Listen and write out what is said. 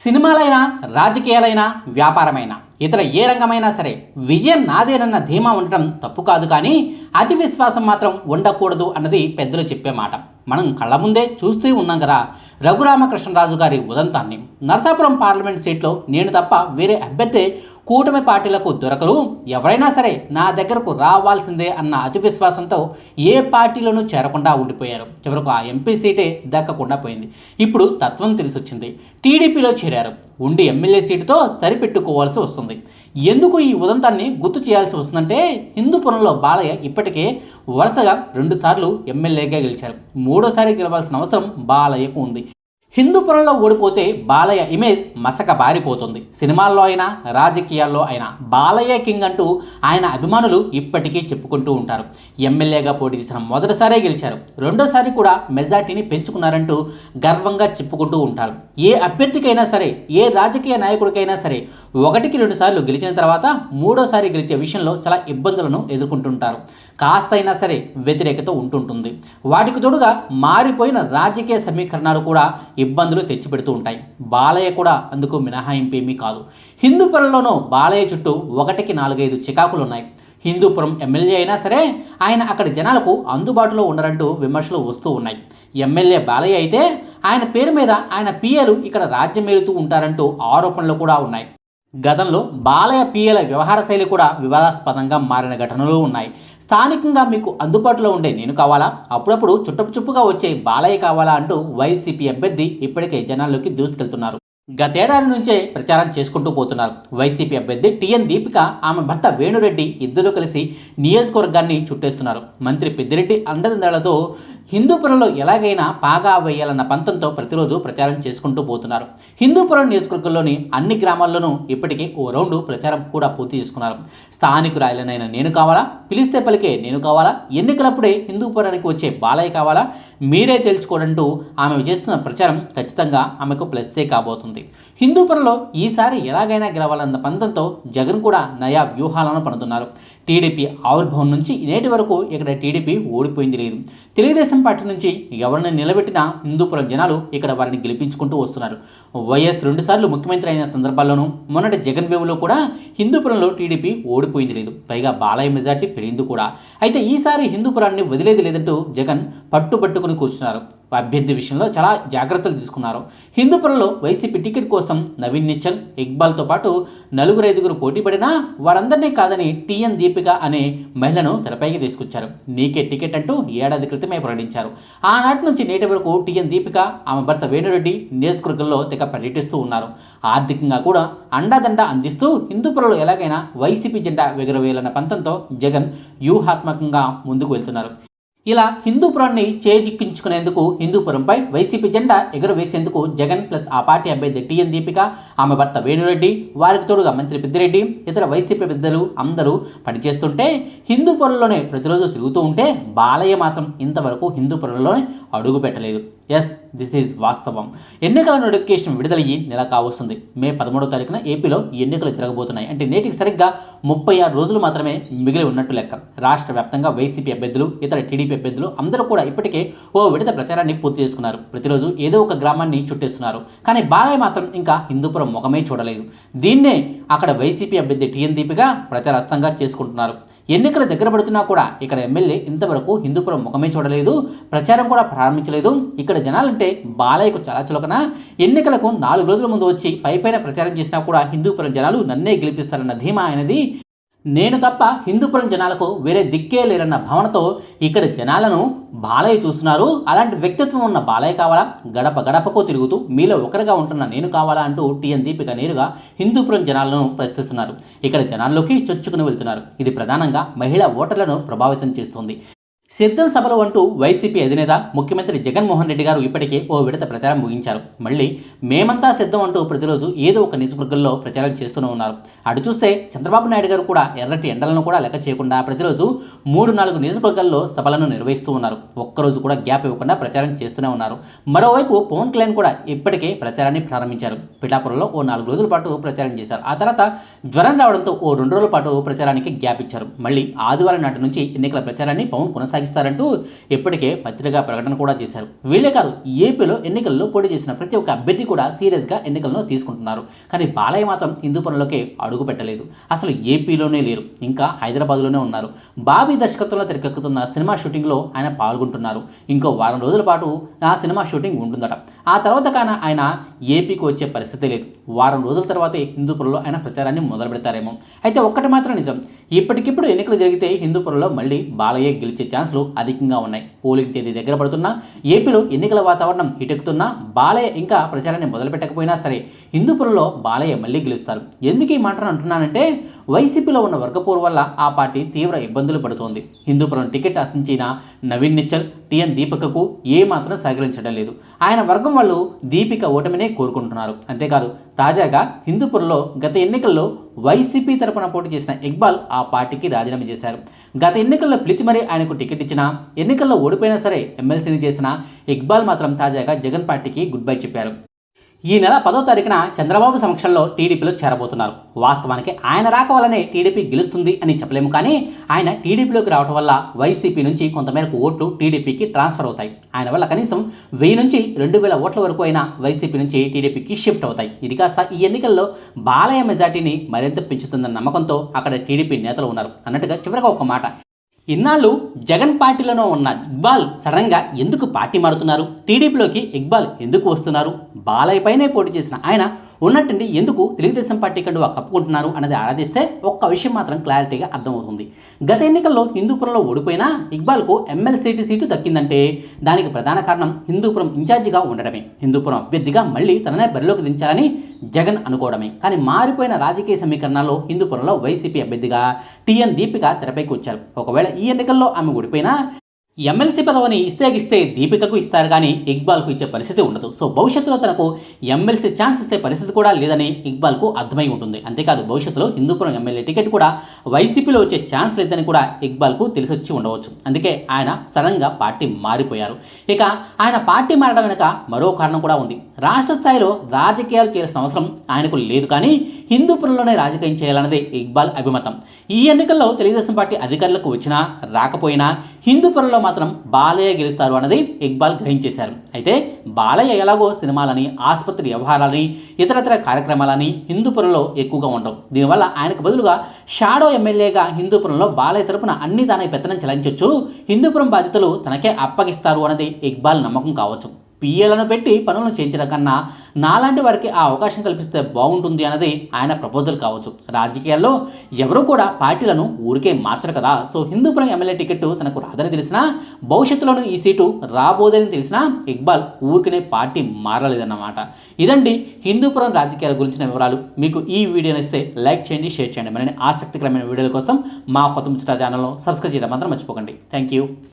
సినిమాలైనా రాజకీయాలైనా వ్యాపారమైనా ఇతర ఏ రంగమైనా సరే విజయం నాదేనన్న ధీమా ఉండటం తప్పు కాదు కానీ అతి విశ్వాసం మాత్రం ఉండకూడదు అన్నది పెద్దలు చెప్పే మాట. మనం కళ్ళ ముందే చూస్తూ ఉన్నాం కదా రఘురామకృష్ణరాజు గారి ఉదంతాన్ని. నరసాపురం పార్లమెంట్ సీట్లో నేను తప్ప వేరే అభ్యర్థి కూటమి పార్టీలకు దొరకరు. ఎవరైనా సరే నా దగ్గరకు రావాల్సిందే అన్న అతి విశ్వాసంతో ఏ పార్టీలోనూ చేరకుండా ఉండిపోయారు. చివరకు ఆ ఎంపీ సీటే దక్కకుండా పోయింది. ఇప్పుడు తత్వం తెలిసొచ్చింది. టీడీపీలో చేరారు. ఉండి ఎమ్మెల్యే సీటుతో సరిపెట్టుకోవాల్సి వస్తుంది. ఎందుకు ఈ ఉదంతాన్ని గుర్తు చేయాల్సి వస్తుందంటే హిందూపురంలో బాలయ్య ఇప్పటికే వరుసగా రెండుసార్లు ఎమ్మెల్యేగా గెలిచారు. మూడోసారి గెలవాల్సిన అవసరం బాలయ్యకు ఉంది. హిందూపురంలో ఓడిపోతే బాలయ్య ఇమేజ్ మసక బారిపోతుంది. సినిమాల్లో అయినా రాజకీయాల్లో అయినా బాలయ్య కింగ్ అంటూ ఆయన అభిమానులు ఇప్పటికీ చెప్పుకుంటూ ఉంటారు. ఎమ్మెల్యేగా పోటీ చేసిన మొదటిసారే గెలిచారు. రెండోసారి కూడా మెజార్టీని పెంచుకున్నారంటూ గర్వంగా చెప్పుకుంటూ ఉంటారు. ఏ అభ్యర్థికైనా సరే ఏ రాజకీయ నాయకుడికైనా సరే ఒకటికి రెండు సార్లు గెలిచిన తర్వాత మూడోసారి గెలిచే విషయంలో చాలా ఇబ్బందులను ఎదుర్కొంటుంటారు. కాస్తైనా సరే వ్యతిరేకత ఉంటుంటుంది. వాటికి తోడుగా మారిపోయిన రాజకీయ సమీకరణాలు కూడా ఇబ్బందులు తెచ్చిపెడుతూ ఉంటాయి. బాలయ్య కూడా అందుకు మినహాయింపు ఏమీ కాదు హిందూపురంలోనూ బాలయ్య చుట్టూ ఒకటికి నాలుగైదు చికాకులు ఉన్నాయి. హిందూపురం ఎమ్మెల్యే అయినా సరే ఆయన అక్కడ జనాలకు అందుబాటులో ఉండరంటూ విమర్శలు వస్తూ ఉన్నాయి. ఎమ్మెల్యే బాలయ్య అయితే ఆయన పేరు మీద ఆయన పిఏలు ఇక్కడ రాజ్యమేలుతూ ఉంటారంటూ ఆరోపణలు కూడా ఉన్నాయి. గతంలో బాలయ్య పిఏల వ్యవహార శైలి కూడా వివాదాస్పదంగా మారిన ఘటనలు ఉన్నాయి. స్థానికంగా మీకు అందుబాటులో ఉండే నేను కావాలా? అప్పుడప్పుడు చుట్టపు చుప్పుగా వచ్చే బాలయ్య కావాలా అంటూ వైసీపీ అభ్యర్థి ఇప్పటికే జనాల్లోకి దూసుకెళ్తున్నారు. గతేడాది నుంచే ప్రచారం చేసుకుంటూ పోతున్నారు. వైసీపీ అభ్యర్థి టిఎన్ దీపిక ఆమె భర్త వేణురెడ్డి ఇద్దరూ కలిసి నియోజకవర్గాన్ని చుట్టేస్తున్నారు. మంత్రి పెద్దిరెడ్డి అండదండలతో హిందూపురంలో ఎలాగైనా పాగా వేయాలన్న పంతంతో ప్రతిరోజు ప్రచారం చేసుకుంటూ పోతున్నారు. హిందూపురం నియోజకవర్గంలోని అన్ని గ్రామాల్లోనూ ఇప్పటికే ఓ రౌండ్ ప్రచారం కూడా పూర్తి చేసుకున్నారు. స్థానికురాయలనైన నేను కావాలా? పిలిస్తే పలికే నేను కావాలా? ఎన్నికలప్పుడే హిందూపురానికి వచ్చే బాలయ్య కావాలా? మీరే తెలుసుకోడంటూ ఆమె చేస్తున్న ప్రచారం ఖచ్చితంగా ఆమెకు ప్లస్సే కాబోతుంది. హిందూపురంలో ఈసారి ఎలాగైనా గెలవాలన్న పంతంతో జగన్ కూడా నయా వ్యూహాలను పనుతున్నారు టీడీపీ ఆవిర్భావం నుంచి నేటి వరకు ఇక్కడ టీడీపీ ఓడిపోయింది లేదు. తెలుగుదేశం పార్టీ నుంచి ఎవరిని నిలబెట్టినా హిందూపురం జనాలు ఇక్కడ వారిని గెలిపించుకుంటూ వస్తున్నారు. వైఎస్ రెండుసార్లు ముఖ్యమంత్రి అయిన సందర్భాల్లోనూ మొన్నటి జగన్ వేవులో కూడా హిందూపురంలో టీడీపీ ఓడిపోయింది లేదు. పైగా బాలయ్య మెజార్టీ పెరిగింది కూడా. అయితే ఈసారి హిందూపురాన్ని వదిలేది లేదంటూ జగన్ పట్టుబట్టుకుని కూర్చున్నారు. అభ్యర్థి విషయంలో చాలా జాగ్రత్తలు తీసుకున్నారు. హిందూపురంలో వైసీపీ టికెట్ కోసం నవీన్ నిచ్చల్ ఇక్బాల్తో పాటు నలుగురు ఐదుగురు పోటీ పడినా వారందరినీ కాదని టీఎన్ దీపిక అనే మహిళను తెరపైకి తీసుకొచ్చారు. నీకే టికెట్ అంటూ ఏడాది క్రితమే ప్రకటించారు. ఆనాటి నుంచి నేటి వరకు టీఎన్ దీపిక ఆమె భర్త వేణురెడ్డి నియోజకవర్గంలో తెగ పర్యటిస్తూ ఉన్నారు. ఆర్థికంగా కూడా అండాదండ అందిస్తూ హిందూపురంలో ఎలాగైనా వైసీపీ జెండా ఎగురవేయాలన్న పంతంతో జగన్ వ్యూహాత్మకంగా ముందుకు వెళ్తున్నారు. ఇలా హిందూపురాన్ని చేజిక్కించుకునేందుకు హిందూపురంపై వైసీపీ జెండా ఎగురవేసేందుకు జగన్ ప్లస్ ఆ పార్టీ అభ్యర్థి టీఎన్ దీపిక ఆమె భర్త వేణురెడ్డి వారికి తోడుగా మంత్రి పెద్దిరెడ్డి ఇతర వైసీపీ పెద్దలు అందరూ పనిచేస్తుంటే హిందూపురంలోనే ప్రతిరోజు తిరుగుతూ ఉంటే బాలయ్య మాత్రం ఇంతవరకు హిందూపురంలోనే అడుగు పెట్టలేదు ఎస్ దిస్ ఈజ్ వాస్తవం. ఎన్నికల నోటిఫికేషన్ విడుదలయ్యి నెల కావస్తుంది. మే పదమూడో తారీఖున ఏపీలో ఎన్నికలు జరగబోతున్నాయి. అంటే నేటికి సరిగ్గా ముప్పై ఆరు రోజులు మాత్రమే మిగిలి ఉన్నట్టు లెక్క. రాష్ట్ర వ్యాప్తంగా వైసీపీ అభ్యర్థులు ఇతర టీడీపీ అభ్యర్థులు అందరూ కూడా ఇప్పటికే ఓ విడత ప్రచారాన్ని పూర్తి చేసుకున్నారు. ప్రతిరోజు ఏదో ఒక గ్రామాన్ని చుట్టేస్తున్నారు. కానీ బాలయ్య మాత్రం ఇంకా హిందూపురం ముఖమే చూడలేదు. దీన్నే అక్కడ వైసీపీ అభ్యర్థి టీఎన్ దీపిగా ప్రచారస్తంగా చేసుకుంటున్నారు. ఎన్నికలు దగ్గర పడుతున్నా కూడా ఇక్కడ ఎమ్మెల్యే ఇంతవరకు హిందూపురం ముఖమే చూడలేదు ప్రచారం కూడా ప్రారంభించలేదు. ఇక్కడ జనాలంటే బాలయ్యకు చాలా చులకన. ఎన్నికలకు నాలుగు రోజుల ముందు వచ్చి పైపైన ప్రచారం చేసినా కూడా హిందూపురం జనాలు నన్నే గెలిపిస్తారన్న ధీమా ఆయనది. నేను తప్ప హిందూపురం జనాలకు వేరే దిక్కే లేరన్న భావనతో ఇక్కడ జనాలను బాలయ్య చూస్తున్నారు. అలాంటి వ్యక్తిత్వం ఉన్న బాలయ్య కావాలా? గడప గడపకు తిరుగుతూ మీలో ఒకరిగా ఉంటున్న నేను కావాలా అంటూ టీఎన్ దీపిక నేరుగా హిందూపురం జనాలను ప్రశ్నిస్తున్నారు. ఇక్కడ జనాల్లోకి చొచ్చుకుని వెళ్తున్నారు. ఇది ప్రధానంగా మహిళా ఓటర్లను ప్రభావితం చేస్తుంది. సిద్ధం సభలు అంటూ వైసీపీ అధినేత ముఖ్యమంత్రి జగన్మోహన్ రెడ్డి గారు ఇప్పటికే ఓ విడత ప్రచారం ముగించారు. మళ్ళీ మేమంతా సిద్ధం అంటూ ప్రతిరోజు ఏదో ఒక నియోజకవర్గంలో ప్రచారం చేస్తూనే ఉన్నారు. అటు చూస్తే చంద్రబాబు నాయుడు గారు కూడా ఎర్రటి ఎండలను కూడా లెక్క చేయకుండా ప్రతిరోజు మూడు నాలుగు నియోజకవర్గాల్లో సభలను నిర్వహిస్తూ ఉన్నారు. ఒక్కరోజు కూడా గ్యాప్ ఇవ్వకుండా ప్రచారం చేస్తూనే ఉన్నారు. మరోవైపు పవన్ కళ్యాణ్ కూడా ఇప్పటికే ప్రచారాన్ని ప్రారంభించారు. పిఠాపురంలో ఓ నాలుగు రోజుల పాటు ప్రచారం చేశారు. ఆ తర్వాత జ్వరం రావడంతో ఓ రెండు రోజుల పాటు ప్రచారానికి గ్యాప్ ఇచ్చారు. మళ్ళీ ఆదివారం నాటి నుంచి ఎన్నికల ప్రచారాన్ని పవన్ కొనసాగి కొనసాగిస్తారంటూ ఇప్పటికే పత్రికా ప్రకటన కూడా చేశారు. వీళ్ళే కాదు ఏపీలో ఎన్నికల్లో పోటీ చేసిన ప్రతి ఒక్క అభ్యర్థి కూడా సీరియస్గా ఎన్నికలను తీసుకుంటున్నారు. కానీ బాలయ్య మాత్రం హిందూపురంలోకి అడుగు పెట్టలేదు. అసలు ఏపీలోనే లేరు ఇంకా హైదరాబాద్లోనే ఉన్నారు. బాబీ దర్శకత్వంలో తెరకెక్కుతున్న సినిమా షూటింగ్లో ఆయన పాల్గొంటున్నారు. ఇంకో వారం రోజుల పాటు ఆ సినిమా షూటింగ్ ఉంటుందట. ఆ తర్వాత కాన ఆయన ఏపీకి వచ్చే పరిస్థితి లేదు. వారం రోజుల తర్వాతే హిందూపురంలో ఆయన ప్రచారాన్ని మొదలు పెడతారేమో అయితే ఒక్కటి మాత్రం నిజం ఇప్పటికిప్పుడు ఎన్నికలు జరిగితే హిందూపురంలో మళ్ళీ బాలయ్య గెలిచే ఛాన్సులు అధికంగా ఉన్నాయి. పోలింగ్ తేదీ దగ్గర పడుతున్నా ఏపీలో ఎన్నికల వాతావరణం హిటెక్కుతున్నా బాలయ్య ఇంకా ప్రచారాన్ని మొదలుపెట్టకపోయినా సరే హిందూపురంలో బాలయ్య మళ్ళీ గెలుస్తారు. ఎందుకు ఈ మాటను అంటున్నానంటే వైసీపీలో ఉన్న వర్గపూర్ వల్ల ఆ పార్టీ తీవ్ర ఇబ్బందులు పడుతోంది. హిందూపురం టికెట్ ఆశించిన నవీన్ నిచ్చల్ టిఎన్ దీపికకు ఏమాత్రం సహకరించడం లేదు. ఆయన వర్గం వాళ్ళు దీపిక ఓటమినే కోరుకుంటున్నారు. అంతేకాదు తాజాగా హిందూపురంలో గత ఎన్నికల్లో వైసీపీ తరపున పోటీ చేసిన ఇక్బాల్ ఆ పార్టీకి రాజీనామా చేశారు. గత ఎన్నికల్లో పిలిచి మరీ ఆయనకు టికెట్ ఇచ్చినా ఎన్నికల్లో ఓడిపోయినా సరే ఎమ్మెల్సీని చేసిన ఇక్బాల్ మాత్రం తాజాగా జగన్ పార్టీకి గుడ్ బై చెప్పారు. ఈ నెల పదో తారీఖున చంద్రబాబు సమక్షంలో టీడీపీలో చేరబోతున్నారు. వాస్తవానికి ఆయన రాక వల్లనే టీడీపీ గెలుస్తుంది అని చెప్పలేము కానీ ఆయన టీడీపీలోకి రావడం వల్ల వైసీపీ నుంచి కొంతమేరకు ఓట్లు టీడీపీకి ట్రాన్స్ఫర్ అవుతాయి. ఆయన వల్ల కనీసం వెయ్యి నుంచి రెండు వేల ఓట్ల వరకు అయినా వైసీపీ నుంచి టీడీపీకి షిఫ్ట్ అవుతాయి. ఇది కాస్త ఈ ఎన్నికల్లో బాలయ్య మెజార్టీని మరింత పెంచుతుందన్న నమ్మకంతో అక్కడ టీడీపీ నేతలు ఉన్నారు. అన్నట్టుగా చివరిగా ఒక మాట. ఇన్నాళ్ళు జగన్ పార్టీలోనూ ఉన్న ఇక్బాల్ సడన్గా ఎందుకు పార్టీ మారుతున్నారు? టీడీపీలోకి ఇక్బాల్ ఎందుకు వస్తున్నారు? బాలయ్య పైనే పోటీ చేసిన ఆయన ఉన్నట్టుండి. ఎందుకు? తెలుగుదేశం పార్టీ కండువా కప్పుకుంటున్నారు అనేది ఆరాధిస్తే ఒక్క విషయం మాత్రం క్లారిటీగా అర్థమవుతుంది. గత ఎన్నికల్లో హిందూపురంలో ఓడిపోయినా ఇక్బాల్కు ఎమ్మెల్సీటీ సీటు దక్కిందంటే దానికి ప్రధాన కారణం హిందూపురం ఇన్ఛార్జిగా ఉండడమే. హిందూపురం అభ్యర్థిగా మళ్ళీ తననే బరిలోకి దించాలని జగన్ అనుకోవడమే. కానీ మారిపోయిన రాజకీయ సమీకరణాల్లో హిందూపురంలో వైసీపీ అభ్యర్థిగా టీఎన్ దీపిక తెరపైకి వచ్చారు. ఒకవేళ ఈ ఎన్నికల్లో ఆమె ఓడిపోయినా ఎమ్మెల్సీ పదవిని ఇస్తే ఇస్తే దీపికకు ఇస్తారు కానీ ఇక్బాల్కు ఇచ్చే పరిస్థితి ఉండదు. సో భవిష్యత్తులో తనకు ఎమ్మెల్సీ ఛాన్స్ ఇస్తే పరిస్థితి కూడా లేదని ఇక్బాల్కు అర్థమై ఉంటుంది. అంతేకాదు భవిష్యత్తులో హిందూపురం ఎమ్మెల్యే టికెట్ కూడా వైసీపీలో వచ్చే ఛాన్స్ లేదని కూడా ఇక్బాల్కు తెలిసొచ్చి ఉండవచ్చు. అందుకే ఆయన సడన్గా పార్టీ మారిపోయారు. ఇక ఆయన పార్టీ మారడం వెనుక మరో కారణం కూడా ఉంది. రాష్ట్ర స్థాయిలో రాజకీయాలు చేయాల్సిన అవసరం ఆయనకు లేదు కానీ హిందూపురంలోనే రాజకీయం చేయాలన్నదే ఇక్బాల్ అభిమతం. ఈ ఎన్నికల్లో తెలుగుదేశం పార్టీ అధికారులకు వచ్చినా రాకపోయినా హిందూపురంలో మాత్రం బాలయ్య గెలుస్తారు అన్నది ఇక్బాల్ గ్రహించేశారు. అయితే బాలయ్య ఎలాగో సినిమాలని ఆసుపత్రి వ్యవహారాలని ఇతరతర కార్యక్రమాలని హిందూపురంలో ఎక్కువగా ఉండవు దీనివల్ల ఆయనకు బదులుగా షాడో ఎమ్మెల్యేగా హిందూపురంలో బాలయ్య తరపున అన్ని దాని పెత్తనం చెలాయించవచ్చు హిందూపురం బాధ్యతలు తనకే అప్పగిస్తారు అన్నది ఇక్బాల్ నమ్మకం కావచ్చు. పిఏలను పెట్టి పనులను చేయించడం కన్నా నాలాంటి వారికి ఆ అవకాశం కల్పిస్తే బాగుంటుంది అన్నది ఆయన ప్రపోజల్ కావచ్చు. రాజకీయాల్లో ఎవరు కూడా పార్టీలను ఊరికే మార్చరు కదా. సో హిందూపురం ఎమ్మెల్యే టికెట్ తనకు రాదని తెలిసినా భవిష్యత్తులోనూ ఈ సీటు రాబోదని తెలిసినా ఇక్బాల్ ఊరికనే పార్టీ మారలేదన్నమాట. ఇదండి హిందూపురం రాజకీయాల గురించిన వివరాలు. మీకు ఈ వీడియోని ఇస్తే లైక్ చేయండి షేర్ చేయండి. మరిన్ని ఆసక్తికరమైన వీడియోల కోసం మా కొత్త ముచ్చట ఛానల్ను సబ్స్క్రైబ్ చేయడం మాత్రం మర్చిపోకండి. Thank you